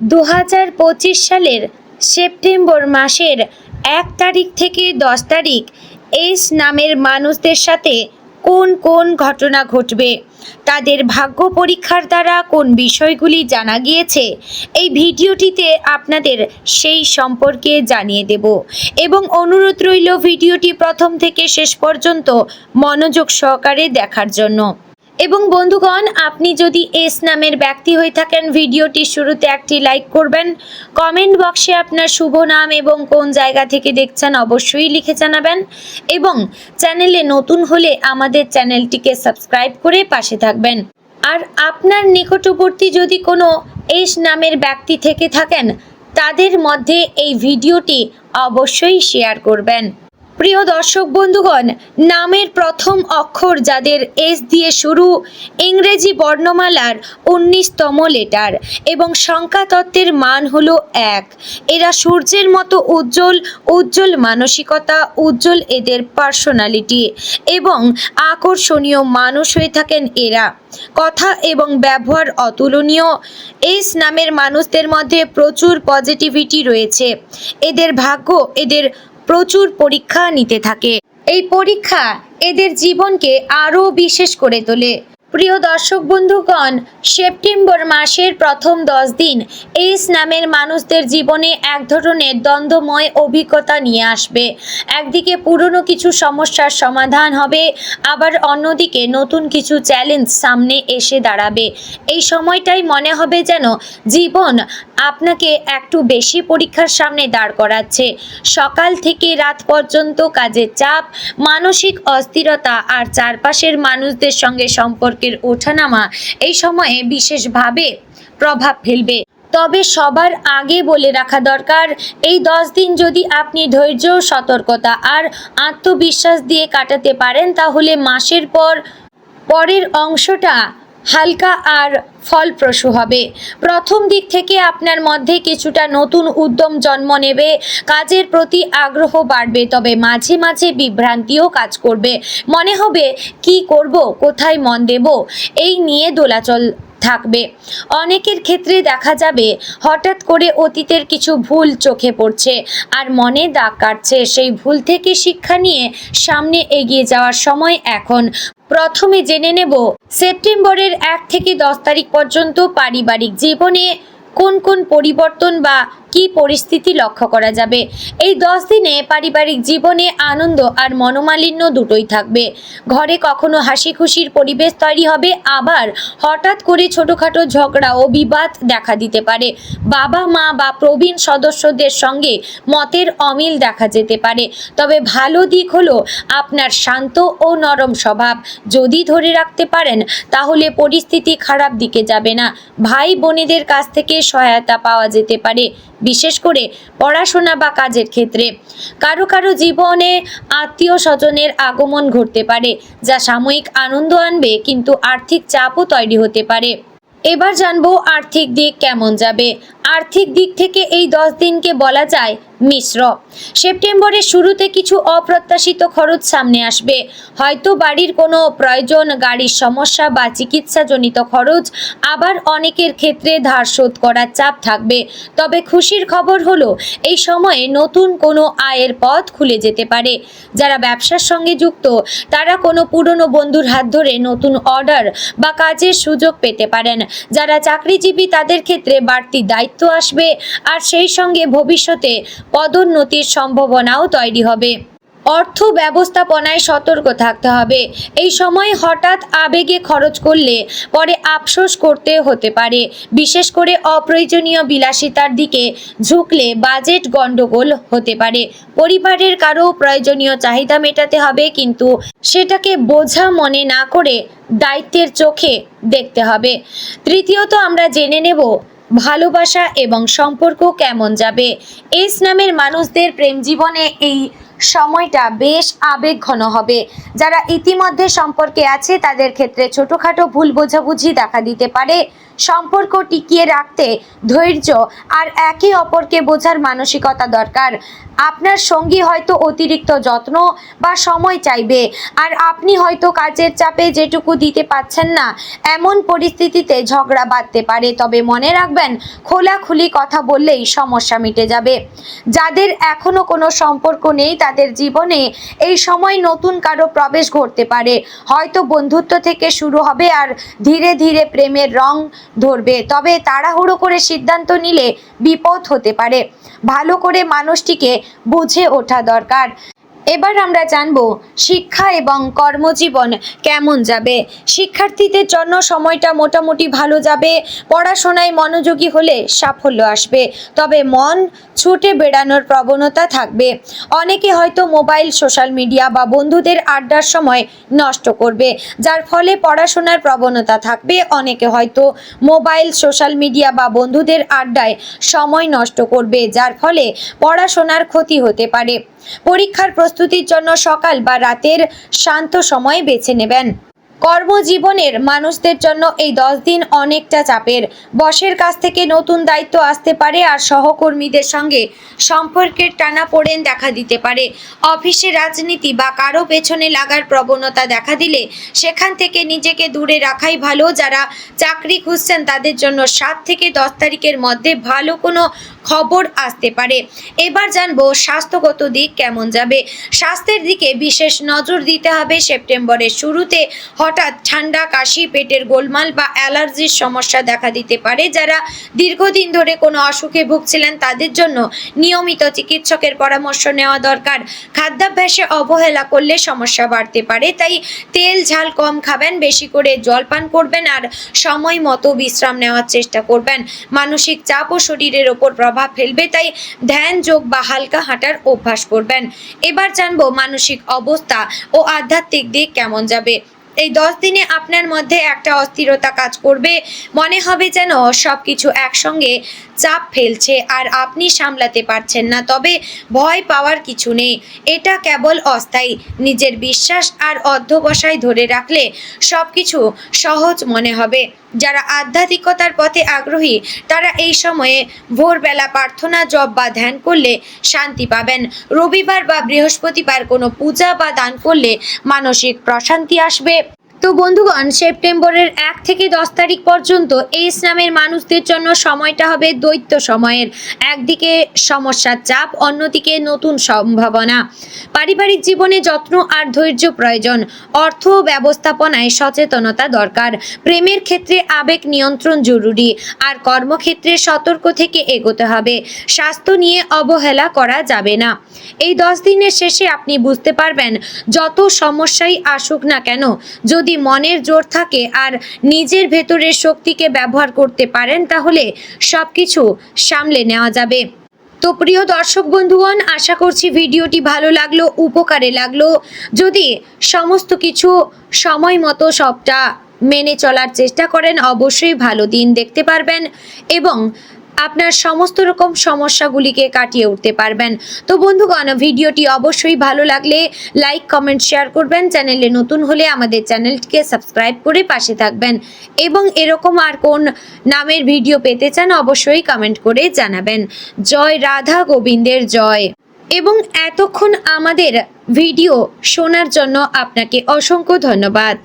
দু হাজার পঁচিশ সালের সেপ্টেম্বর মাসের এক তারিখ থেকে দশ তারিখ এস নামের মানুষদের সাথে কোন কোন ঘটনা ঘটবে, তাদের ভাগ্য পরীক্ষার দ্বারা কোন বিষয়গুলি জানা গিয়েছে, এই ভিডিওটিতে আপনাদের সেই সম্পর্কে জানিয়ে দেব। এবং অনুরোধ রইল ভিডিওটি প্রথম থেকে শেষ পর্যন্ত মনোযোগ সহকারে দেখার জন্য। এবং বন্ধুগণ, আপনি যদি এস নামের ব্যক্তি হয়ে থাকেন, ভিডিওটি শুরুতে একটি লাইক করবেন। কমেন্ট বক্সে আপনার শুভ নাম এবং কোন জায়গা থেকে দেখছেন অবশ্যই লিখে জানাবেন এবং চ্যানেলে নতুন হলে আমাদের চ্যানেলটিকে সাবস্ক্রাইব করে পাশে থাকবেন। আর আপনার নিকটবর্তী যদি কোনো এস নামের ব্যক্তি থেকে থাকেন, তাদের মধ্যে এই ভিডিওটি অবশ্যই শেয়ার করবেন। প্রিয় দর্শক বন্ধুগণ, নামের প্রথম অক্ষর যাদের এস দিয়ে শুরু, ইংরেজি বর্ণমালার উনিশতম লেটার এবং সংখ্যা তত্ত্বের মান হলো এক। এরা সূর্যের মতো উজ্জ্বল উজ্জ্বল মানসিকতা, উজ্জ্বল এদের পার্সোনালিটি এবং আকর্ষণীয় মানুষ হয়ে থাকেন এরা। কথা এবং ব্যবহার অতুলনীয়। এস নামের মানুষদের মধ্যে প্রচুর পজিটিভিটি রয়েছে। এদের ভাগ্য, এদের প্রচুর পরীক্ষা নিতে থাকে। এই পরীক্ষা এদের জীবনকে আরও বিশেষ করে তোলে। প্রিয় দর্শক বন্ধুগণ, সেপ্টেম্বর মাসের প্রথম দশ দিন এস নামের মানুষদের জীবনে এক ধরনের দ্বন্দ্বময় অভিজ্ঞতা নিয়ে আসবে। একদিকে পুরনো কিছু সমস্যার সমাধান হবে, আবার অন্যদিকে নতুন কিছু চ্যালেঞ্জ সামনে এসে দাঁড়াবে। এই সময়টাই মনে হবে যেন জীবন আপনাকে একটু বেশি পরীক্ষার সামনে দাঁড় করাচ্ছে। সকাল থেকে রাত পর্যন্ত কাজের চাপ, মানসিক অস্থিরতা আর চারপাশের মানুষদের সঙ্গে সম্পর্কের ওঠানামা এই সময়ে বিশেষভাবে প্রভাব ফেলবে। তবে সবার আগে বলে রাখা দরকার, এই দশ দিন যদি আপনি ধৈর্য, সতর্কতা আর আত্মবিশ্বাস দিয়ে কাটাতে পারেন, তাহলে মাসের পর, পরের অংশটা হালকা আর ফলপ্রসূ হবে। প্রথম দিক থেকে আপনার মধ্যে কিছুটা নতুন উদ্যম জন্ম নেবে, কাজের প্রতি আগ্রহ বাড়বে, তবে মাঝে মাঝে বিভ্রান্তিও কাজ করবে। মনে হবে, কি করব? কোথায় মন দেব? এই নিয়ে দোলাচল থাকবে। অনেকের ক্ষেত্রে দেখা যাবে, হঠাৎ করে অতীতের কিছু ভুল চোখে পড়ছে আর মনে দাগ কাটছে। সেই ভুল থেকে শিক্ষা নিয়ে সামনে এগিয়ে যাওয়ার সময় এখন প্রথমে জেনে নেব সেপ্টেম্বরের এক থেকে দশ তারিখ পর্যন্ত পারিবারিক জীবনে কোন কোন পরিবর্তন বা কি পরিস্থিতি লক্ষ্য করা যাবে? এই দশ দিনে পারিবারিক জীবনে আনন্দ আর মনোমালিন্য দুটোই থাকবে। ঘরে কখনো হাসি খুশির পরিবেশ তৈরি হবে, আবার হঠাৎ করে ছোটোখাটো ঝগড়া ও বিবাদ দেখা দিতে পারে। বাবা, মা বা প্রবীণ সদস্যদের সঙ্গে মতের অমিল দেখা যেতে পারে। তবে ভালো দিক হলো আপনার শান্ত ও নরম স্বভাব। যদি ধরে রাখতে পারেন, তাহলে পরিস্থিতি খারাপ দিকে যাবে না। ভাই বোনেদের কাছ থেকে সহায়তা পাওয়া যেতে পারে। বিশেষ করে পড়াশোনা বা কাজের ক্ষেত্রে। কারও কারও জীবনে আত্মীয় স্বজনের আগমন ঘটতে পারে, যা সাময়িক আনন্দ আনবে কিন্তু আর্থিক চাপও তৈরি হতে পারে। এবার জানব আর্থিক দিক কেমন যাবে। আর্থিক দিক থেকে এই দশ দিনকে বলা যায় মিশ্র। সেপ্টেম্বরের শুরুতে কিছু অপ্রত্যাশিত খরচ সামনে আসবে। হয়তো বাড়ির কোনো প্রয়োজন, গাড়ির সমস্যা বা চিকিৎসাজনিত খরচ আবার অনেকের ক্ষেত্রে ধার শোধ করার চাপ থাকবে। তবে খুশির খবর হলো, এই সময়ে নতুন কোনো আয়ের পথ খুলে যেতে পারে। যারা ব্যবসার সঙ্গে যুক্ত, তারা কোনো পুরনো বন্ধুর হাত ধরে নতুন অর্ডার বা কাজের সুযোগ পেতে পারেন। যারা চাকরিজীবী, তাদের ক্ষেত্রে বাড়তি দায়িত্ব আসবে। আর সেই সঙ্গে ভবিষ্যতে পদোন্নতির সম্ভাবনাও তৈরি হবে। অর্থ ব্যবস্থাপনায় সতর্ক থাকতে হবে। এই সময় হঠাৎ আবেগে খরচ করলে পরে আফসোস করতে হতে পারে। বিশেষ করে অপ্রয়োজনীয় বিলাসিতার দিকে ঝুঁকলে বাজেট গণ্ডগোল হতে পারে। পরিবারের কারও প্রয়োজনীয় চাহিদা মেটাতে হবে, কিন্তু সেটাকে বোঝা মনে না করে দায়িত্বের চোখে দেখতে হবে। তৃতীয়ত আমরা জেনে নেব ভালোবাসা এবং সম্পর্ক কেমন যাবে? এস নামের মানুষদের প্রেম জীবনে এই সময়টা বেশ আবেগ ঘন হবে। যারা ইতিমধ্যে সম্পর্কে আছে, তাদের ক্ষেত্রে ছোটোখাটো ভুল বোঝাবুঝি দেখা দিতে পারে। সম্পর্ক টিকিয়ে রাখতে ধৈর্য আর একে অপরকে বোঝার মানসিকতা দরকার। আপনার সঙ্গী হয়তো অতিরিক্ত যত্ন বা সময় চাইবে আর আপনি হয়তো কাজের চাপে যেটুকু দিতে পাচ্ছেন না, এমন পরিস্থিতিতে ঝগড়া বাঁধতে পারে। তবে মনে রাখবেন, খোলাখুলি কথা বললেই সমস্যা মিটে যাবে। যাদের এখনও কোনো সম্পর্ক নেই, তাদের জীবনে এই সময় নতুন কারও প্রবেশ ঘটতে পারে। হয়তো বন্ধুত্ব থেকে শুরু হবে আর ধীরে ধীরে প্রেমের রং ধরবে। তবে তাড়াহুড়ো করে সিদ্ধান্ত নিলে বিপদ হতে পারে। ভালো করে মানুষটিকে বুঝে ওঠা দরকার। এবার আমরা জানব শিক্ষা এবং কর্মজীবন কেমন যাবে। শিক্ষার্থীদের জন্য সময়টা মোটামুটি ভালো যাবে, পড়াশোনায় মনোযোগী হলে সাফল্য আসবে, তবে মন ছুটে বেড়ানোর প্রবণতা থাকবে। অনেকে হয়তো মোবাইল, সোশ্যাল মিডিয়া বা বন্ধুদের আড্ডার সময় নষ্ট করবে, যার ফলে পড়াশোনার প্রবণতা থাকবে। অনেকে হয়তো মোবাইল, সোশ্যাল মিডিয়া বা বন্ধুদের আড্ডায় সময় নষ্ট করবে, যার ফলে পড়াশোনার ক্ষতি হতে পারে। পরীক্ষার প্রস্তুতির জন্য সকাল বা রাতের শান্ত সময় বেছে নেবেন। কর্মজীবনের মানুষদের জন্য এই দশ দিন অনেকটা চাপের। বসের কাছ থেকে নতুন দায়িত্ব আসতে পারে আর সহকর্মীদের সঙ্গে সম্পর্কের টানাপোড়েন দেখা দিতে পারে। অফিসে রাজনীতি বা কারও পেছনে লাগার প্রবণতা দেখা দিলে সেখান থেকে নিজেকে দূরে রাখাই ভালো। যারা চাকরি খুঁজছেন তাদের জন্য সাত থেকে দশ তারিখের মধ্যে ভালো কোনো খবর আসতে পারে। এবার জানব স্বাস্থ্যগত দিক কেমন যাবে। স্বাস্থ্যের দিকে বিশেষ নজর দিতে হবে সেপ্টেম্বরের শুরুতে। হঠাৎ ঠান্ডা, কাশি, পেটের গোলমাল বা অ্যালার্জির সমস্যা দেখা দিতে পারে। যারা দীর্ঘদিন ধরে কোনো অসুখে ভুগছিলেন, তাদের জন্য নিয়মিত চিকিৎসকের পরামর্শ নেওয়া দরকার। খাদ্যাভ্যাসে অবহেলা করলে সমস্যা বাড়তে পারে, তাই তেল, ঝাল কম খাবেন, বেশি করে জল পান করবেন আর সময় মতো বিশ্রাম নেওয়ার চেষ্টা করবেন। মানসিক চাপ ও শরীরের ওপর প্রভাব ফেলবে, তাই ধ্যান, যোগ বা হালকা হাঁটার অভ্যাস করবেন। এবার জানব মানসিক অবস্থা ও আধ্যাত্মিক দিক কেমন যাবে। এই দশ দিনে আপনার মধ্যে একটা অস্থিরতা কাজ করবে। মনে হবে যেন সব কিছু একসঙ্গে চাপ ফেলছে আর আপনি সামলাতে পারছেন না, তবে ভয় পাওয়ার কিছু নেই। এটা কেবল অস্থায়ী। নিজের বিশ্বাস আর অধ্যবসায় ধরে রাখলে সব কিছু সহজ মনে হবে। যারা আধ্যাত্মিকতার পথে আগ্রহী, তারা এই সময়ে ভোরবেলা প্রার্থনা, জপ বা ধ্যান করলে শান্তি পাবেন। রবিবার বা বৃহস্পতিবার কোনো পূজা বা দান করলে মানসিক প্রশান্তি আসবে। তো বন্ধুগণ, সেপ্টেম্বরের এক থেকে দশ তারিখ পর্যন্ত এই ইসলামের মানুষদের জন্য সময়টা হবে দৈত্য সময়ের। একদিকে সমস্যার চাপ, অন্যদিকে নতুন সম্ভাবনা। পারিবারিক জীবনে যত্ন আর ধৈর্য প্রয়োজন। অর্থ ব্যবস্থাপনায় সচেতনতা দরকার। প্রেমের ক্ষেত্রে আবেগ নিয়ন্ত্রণ জরুরি আর কর্মক্ষেত্রে সতর্ক থেকে এগোতে হবে। স্বাস্থ্য নিয়ে অবহেলা করা যাবে না। এই দশ দিনের শেষে আপনি বুঝতে পারবেন, যত সমস্যাই আসুক না কেন যদি মনের জোর থাকে আর নিজের ভেতরের শক্তিকে ব্যবহার করতে পারেন, তাহলে সব কিছু সামলে নেওয়া যাবে। তো প্রিয় দর্শক বন্ধুগণ, আশা করছি ভিডিওটি ভালো লাগল, উপকারে লাগল। যদি সমস্ত কিছু সময় মতো সবটা মেনে চলার চেষ্টা করেন, অবশ্যই ভালো দিন দেখতে পারবেন এবং আপনার সমস্ত রকম সমস্যাগুলিকে কাটিয়ে উঠতে পারবেন। তো বন্ধুগণ, ভিডিওটি অবশ্যই ভালো লাগলে লাইক, কমেন্ট, শেয়ার করবেন। চ্যানেলে নতুন হলে আমাদের চ্যানেলটিকে সাবস্ক্রাইব করে পাশে থাকবেন। এবং এরকম আর কোন নামের ভিডিও পেতে চান অবশ্যই কমেন্ট করে জানাবেন। জয় রাধা গোবিন্দের জয়। এবং এতক্ষণ আমাদের ভিডিও শোনার জন্য আপনাকে অসংখ্য ধন্যবাদ।